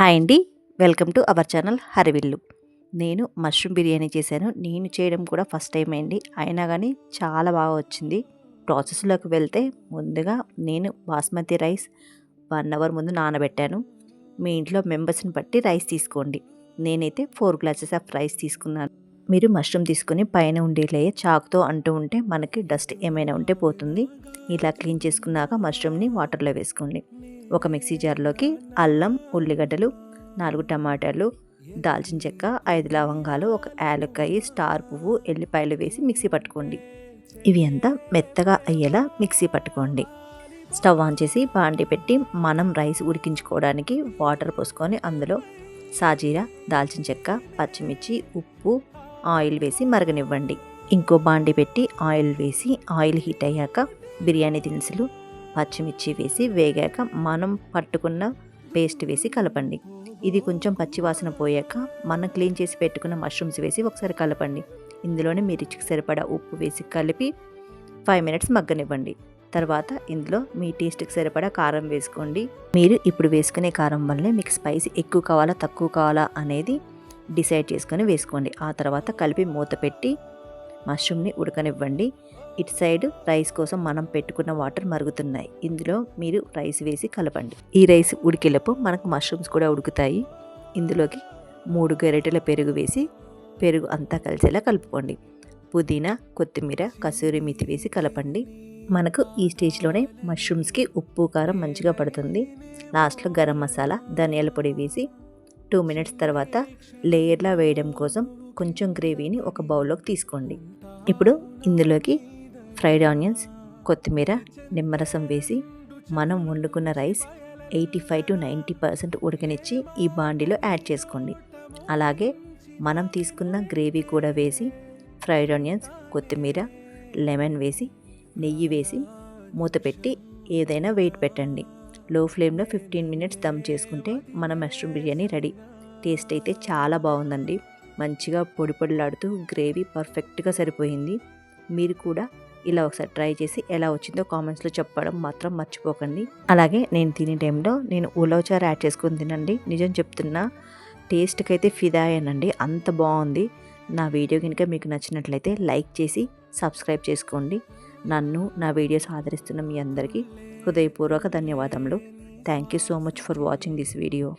Hi అండి. Welcome to our channel హరివిల్లు. నేను mushroom biryani చేశాను. నేను చేయడం కూడా ఫస్ట్ టైం అయింది అయినా కానీ చాలా బాగా వచ్చింది. ప్రాసెస్లోకి వెళ్తే ముందుగా నేను బాస్మతి రైస్ వన్ అవర్ ముందు నానబెట్టాను. మీ ఇంట్లో మెంబర్స్ని బట్టి రైస్ తీసుకోండి. నేనైతే ఫోర్ గ్లాసెస్ ఆఫ్ రైస్ తీసుకున్నాను. మీరు మష్రూమ్ తీసుకుని పైన ఉండే లేయర్ చాకుతో అంటూ ఉంటే మనకి డస్ట్ ఏమైనా ఉంటే పోతుంది. ఇలా క్లీన్ చేసుకున్నాక మష్రూమ్ని వాటర్లో వేసుకోండి. ఒక మిక్సీ జార్లోకి అల్లం ఉల్లిగడ్డలు నాలుగు టమాటాలు దాల్చిన చెక్క ఐదు లవంగాలు ఒక యాలక్కాయ స్టార్ పువ్వు ఎల్లిపాయలు వేసి మిక్సీ పట్టుకోండి. ఇవి అంతా మెత్తగా అయ్యేలా మిక్సీ పట్టుకోండి. స్టవ్ ఆన్ చేసి బాండి పెట్టి మనం రైస్ ఉడికించుకోవడానికి వాటర్ పోసుకొని అందులో సాజీరా దాల్చిన చెక్క పచ్చిమిర్చి ఉప్పు ఆయిల్ వేసి మరగనివ్వండి. ఇంకో బాండి పెట్టి ఆయిల్ వేసి ఆయిల్ హీట్ అయ్యాక బిర్యానీ దినుసులు పచ్చిమిర్చి వేసి వేగాక మనం పట్టుకున్న పేస్ట్ వేసి కలపండి. ఇది కొంచెం పచ్చివాసన పోయాక మనం క్లీన్ చేసి పెట్టుకున్న మష్రూమ్స్ వేసి ఒకసారి కలపండి. ఇందులోనే మీ రుచికి సరిపడా ఉప్పు వేసి కలిపి ఫైవ్ మినిట్స్ మగ్గనివ్వండి. తర్వాత ఇందులో మీ టేస్ట్కి సరిపడా కారం వేసుకోండి. మీరు ఇప్పుడు వేసుకునే కారం వల్లే మీకు స్పైస్ ఎక్కువ కావాలా తక్కువ కావాలా అనేది డిసైడ్ చేసుకొని వేసుకోండి. ఆ తర్వాత కలిపి మూత పెట్టి మష్రూమ్ని ఉడకనివ్వండి. ఇటు సైడ్ రైస్ కోసం మనం పెట్టుకున్న వాటర్ మరుగుతున్నాయి. ఇందులో మీరు రైస్ వేసి కలపండి. ఈ రైస్ ఉడికేలోపు మనకు మష్రూమ్స్ కూడా ఉడుకుతాయి. ఇందులోకి మూడు గరిటెల పెరుగు వేసి పెరుగు అంతా కలిసేలా కలుపుకోండి. పుదీనా కొత్తిమీర కసూరి మితి వేసి కలపండి. మనకు ఈ స్టేజ్లోనే మష్రూమ్స్కి ఉప్పు కారం మంచిగా పడుతుంది. లాస్ట్లో గరం మసాలా ధనియాల పొడి వేసి టూ మినిట్స్ తర్వాత లేయర్లా వేయడం కోసం కొంచెం గ్రేవీని ఒక బౌల్లోకి తీసుకోండి. ఇప్పుడు ఇందులోకి ఫ్రైడ్ ఆనియన్స్ కొత్తిమీర నిమ్మరసం వేసి మనం వండుకున్న rice eighty five to ninety percent ఉడకనిచ్చి ఈ బాండీలో యాడ్ చేసుకోండి. అలాగే మనం తీసుకున్న గ్రేవీ కూడా వేసి ఫ్రైడ్ ఆనియన్స్ కొత్తిమీర లెమన్ వేసి నెయ్యి వేసి మూత పెట్టి ఏదైనా వెయిట్ పెట్టండి. లో ఫ్లేమ్లో ఫిఫ్టీన్ మినిట్స్ దమ్ చేసుకుంటే మన మష్రూమ్ బిర్యానీ రెడీ. టేస్ట్ అయితే చాలా బాగుందండి. మంచిగా పొడి పొడిలాడుతూ గ్రేవీ పర్ఫెక్ట్గా సరిపోయింది. మీరు కూడా ఇలా ఒకసారి ట్రై చేసి ఎలా వచ్చిందో కామెంట్స్లో చెప్పడం మాత్రం మర్చిపోకండి. అలాగే నేను తినే టైంలో నేను ఉలవచారు యాడ్ చేసుకుని తినండి. నిజం చెప్తున్నా టేస్ట్కి అయితే ఫిదా అయ్యానండి అంత బాగుంది. నా వీడియో కనుక మీకు నచ్చినట్లయితే లైక్ చేసి సబ్స్క్రైబ్ చేసుకోండి. నన్ను నా వీడియోస్ ఆదరిస్తున్న మీ అందరికీ హృదయపూర్వక ధన్యవాదములు. Thank you so much for watching this video.